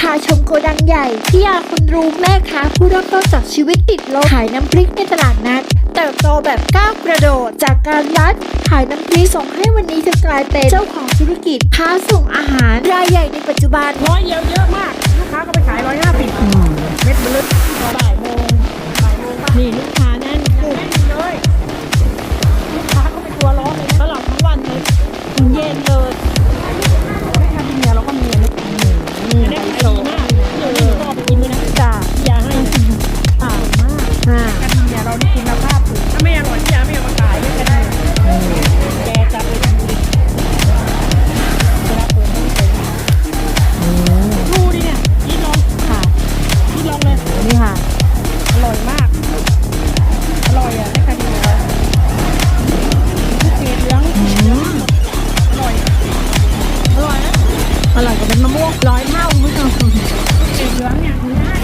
พาชมโกดังใหญ่พี่ยาคุณรู้แม่ค้าผู้เริ่มต้นจากชีวิตติดลบขายน้ำพริกในตลาดนัดเติบโตแบบก้าวกระโดด จากการรัดขายน้ำพริกส่งให้วันนี้เธอกลายเป็นเจ้าของธุรกิจค้าส่งอาหารรายใหญ่ในปัจจุบันร้อยเดียวเยอะมากลูกค้าก็ไปขายร้อยห้าสิบเม็ดเบลึกบ่ายโมงบ่ายโมงป่ะนี่ลูกค้าแน่นแน่นเลยลูกค้าก็เป็นตัวร้อนเลยนะตลอดทั้งวันเลยถึงเย็นเลย อร่อยกว่าเป็นมะม่วงร้อยเท่าคุณผู้ชมลูกเกดเหลืองเนี่ยคือห้า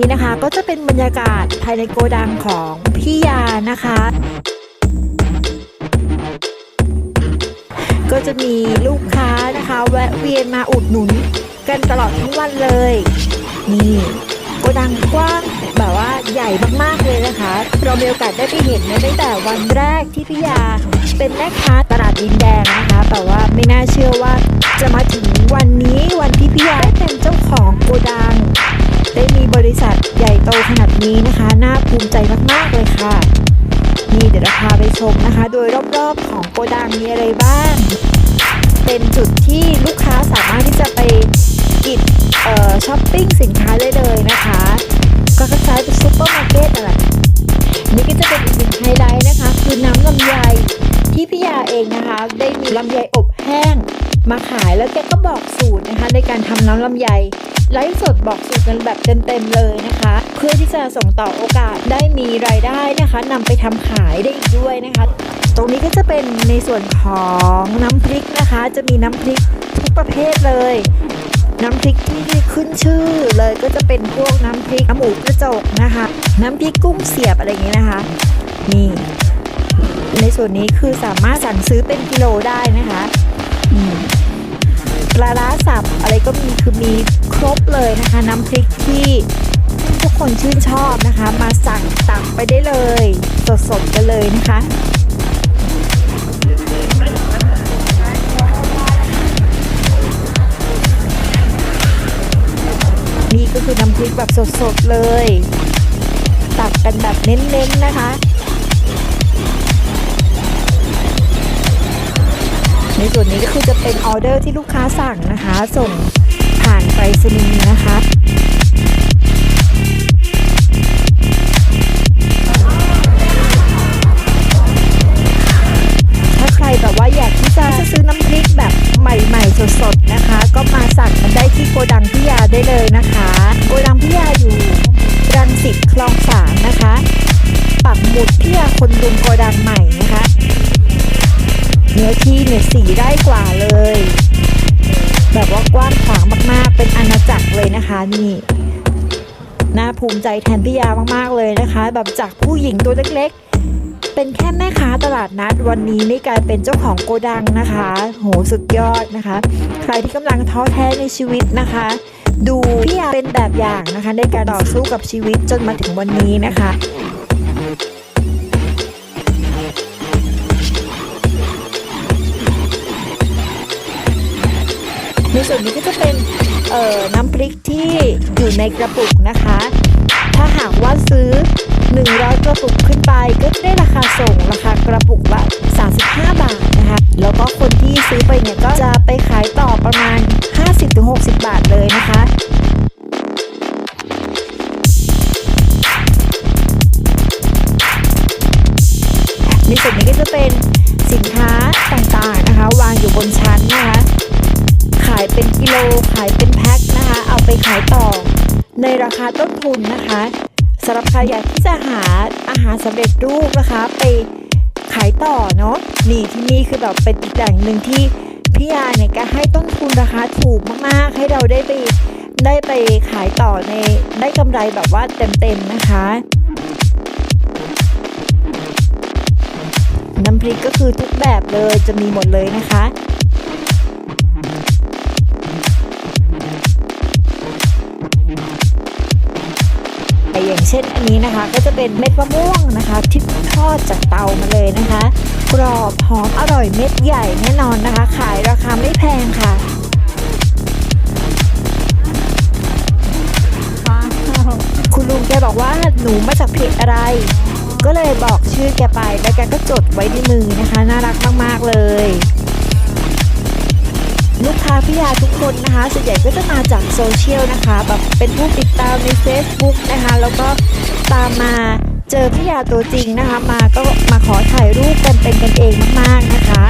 นี่นะคะ ก็จะเป็นบรรยากาศภายในโกดังของพี่ยานะคะ ก็จะมีลูกค้านะคะ แวะเวียนมาอุดหนุนกันตลอดทั้งวันเลย นี่โกดังกว้างแบบว่าใหญ่มากๆเลยนะคะ เรามีโอกาสได้ไปเห็นนตั้งแต่วันแรกที่พี่ยาเป็นแม่ค้าตลาดดินแดงนะคะ แต่ว่าไม่น่าเชื่อว่าจะมาถึงวันนี้วันที่พี่ นี้นะคะน่าภูมิใจมากๆเลยค่ะ นี่เดี๋ยวเราพาไปชมนะคะ โดยรอบๆของโกดังมีอะไรบ้าง เป็นจุดที่ลูกค้าสามารถที่จะไปกินเอ่อช้อปปิ้งสินค้าได้เลยนะคะ ก็คล้ายๆเป็นซูเปอร์มาร์เก็ตอะไรนี่ก็จะเป็นอีกหนึ่งไฮไลท์นะคะ คือน้ำลำไยที่พี่ยาเองนะคะ ได้มีลำไยอบ มาขายแล้วแกก็บอกสูตรนะคะ ในการทำน้ำลำไยไลฟ์สดบอกสูตรกันแบบเต็มๆเลยนะคะ เพื่อที่จะส่งต่อโอกาสได้มีรายได้นะคะนำไปทำขายได้อีกด้วยนะคะ ตรงนี้ก็จะเป็นในส่วนของน้ำพริกนะคะ จะมีน้ำพริกทุกประเภทเลย น้ำพริกที่ขึ้นชื่อเลยก็จะเป็นพวกน้ำพริกหมูกระจกนะคะ น้ำพริกกุ้งเสียบอะไรอย่างนี้นะคะ นี่ ในส่วนนี้คือสามารถสั่งซื้อเป็นกิโลได้นะคะอืม ปลาร้าสับอะไรก็มีคือมีครบเลยนะคะ น้ำพริกที่ทุกคนชื่นชอบนะคะ มาสั่งตักไปได้เลยสดๆกันเลยนะคะนี่ก็คือน้ำพริกแบบสดๆเลย ตักกันแบบเน้นๆนะคะ ในส่วนนี้ก็คือจะเป็นออเดอร์ที่ลูกค้าสั่งนะคะ ส่งผ่านไปรษณีย์นะคะ อที่เนี่ยสีไร่กว่าเลย แบบว่ากว้างขวางมากๆ เป็นอาณาจักรเลยนะคะนี่น่าภูมิใจแทนพี่ยามากๆเลยนะคะ แบบจากผู้หญิงตัวเล็กๆ เป็นแค่แม่ค้าตลาดนัดวันนี้นี่กลายเป็นเจ้าของโกดังนะคะ โหสุดยอดนะคะ ใครที่กำลังท้อแท้ในชีวิตนะคะ ดูพี่ยาเป็นแบบอย่างนะคะในการต่อสู้กับชีวิตจนมาถึงวันนี้นะคะ ส่วนนี้ก็จะเป็นเอ่อน้ำพริกที่อยู่ในกระปุกนะคะ ถ้าหากว่าซื้อ 100 กระปุกขึ้นไปก็ได้ราคาส่งราคากระปุกละ35 บาทนะคะ แล้วก็คนที่ซื้อไปเนี่ยก็จะไปขายต่อประมาณ 50-60 บาทเลยนะคะาไปขายต่อ ในราคาต้นทุนนะคะสำหรับใครอยากที่จะหาอาหารสำเร็จรูปนะคะ ไปขายต่อเนาะนี่ที่นี่คือแบบเป็นอีกแหล่งหนึ่งที่พี่ยาเนี่ยก็ให้ต้นทุนราคาถูกมากๆ ให้เราได้ไปได้ไปขายต่อในได้กำไรแบบว่าเต็มๆนะคะ น้ำพริกก็คือทุกแบบเลยจะมีหมดเลยนะคะ เช่นอันนี้นะคะ ก็จะเป็นเม็ดมะม่วงนะคะ ที่ทอดจากเตามาเลยนะคะ กรอบหอมอร่อยเม็ดใหญ่แน่นอนนะคะ ขายราคาไม่แพงค่ะคุณลุงแกบอกว่าหนูมาจากเพจอะไร ก็เลยบอกชื่อแกไปแล้วแกก็จดไว้ในมือนะคะ น่ารักมากๆเลย ลูกค้าพี่ยาทุกคนนะคะส่วนใหญ่ก็จะมาจากโซเชียลนะคะแบบเป็นผู้ติดตามใน Facebook นะคะ แล้วก็ตามมาเจอพี่ยาตัวจริงนะคะ มาก็มาขอถ่ายรูปกันเป็นกันเองมากๆนะคะ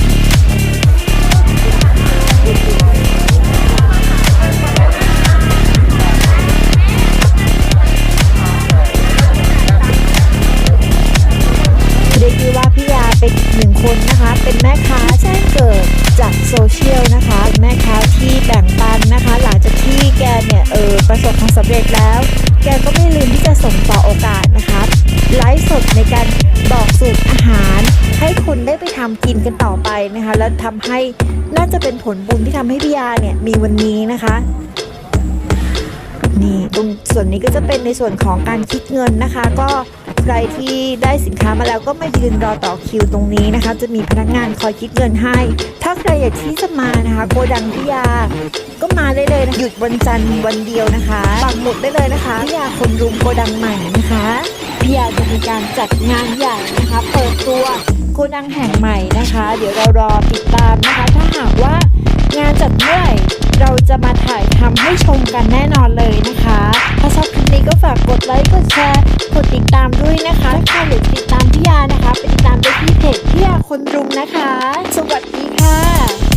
เรียกได้ว่าพี่ยา เป็นอีกหนึ่งคนนะคะ เป็นแม่ค้าแจ้งเกิดจากโซเชียลนะคะ แม่ค้าที่แบ่งปันนะคะ หลังจากที่แกเนี่ยเออประสบความสำเร็จแล้ว แกก็ไม่ลืมที่จะส่งต่อโอกาสนะคะไลฟ์สดในการบอกสูตรอาหาร ให้คนได้ไปทำกินกันต่อไปนะคะ แล้วทำให้น่าจะเป็นผลบุญที่ทำให้พี่ยาเนี่ยมีวันนี้นะคะนี่ตรงส่วนนี้ก็จะเป็นในส่วนของการคิดเงินนะคะ ก็ ใครที่ได้สินค้ามาแล้วก็มายืนรอต่อคิวตรงนี้นะคะ จะมีพนักงานคอยคิดเงินให้ ถ้าใครอยากที่จะมานะคะโกดังพิยา ก็มาได้เลยนะหยุดวันจันทร์วันเดียวนะคะปักหมุดได้เลยนะคะพิยาคนรุมโกดังใหม่นะคะพิยาจะมีการจัดงานใหญ่นะคะ เปิดตัวโกดังแห่งใหม่นะคะ เดี๋ยวเรารอติดตามนะคะ ถ้าหากว่างานจัดเมื่อไหร่ เราจะมาถ่ายทำให้ชมกันแน่นอนเลยนะคะ ถ้าชอบคลิปนี้ก็ฝากกดไลค์กดแชร์กดติดตามด้วยนะคะถ้าใครอยากติดตามพี่ยานะคะ ไปติดตามได้ที่เพจพี่ยาคนรุมนะคะ สวัสดีค่ะ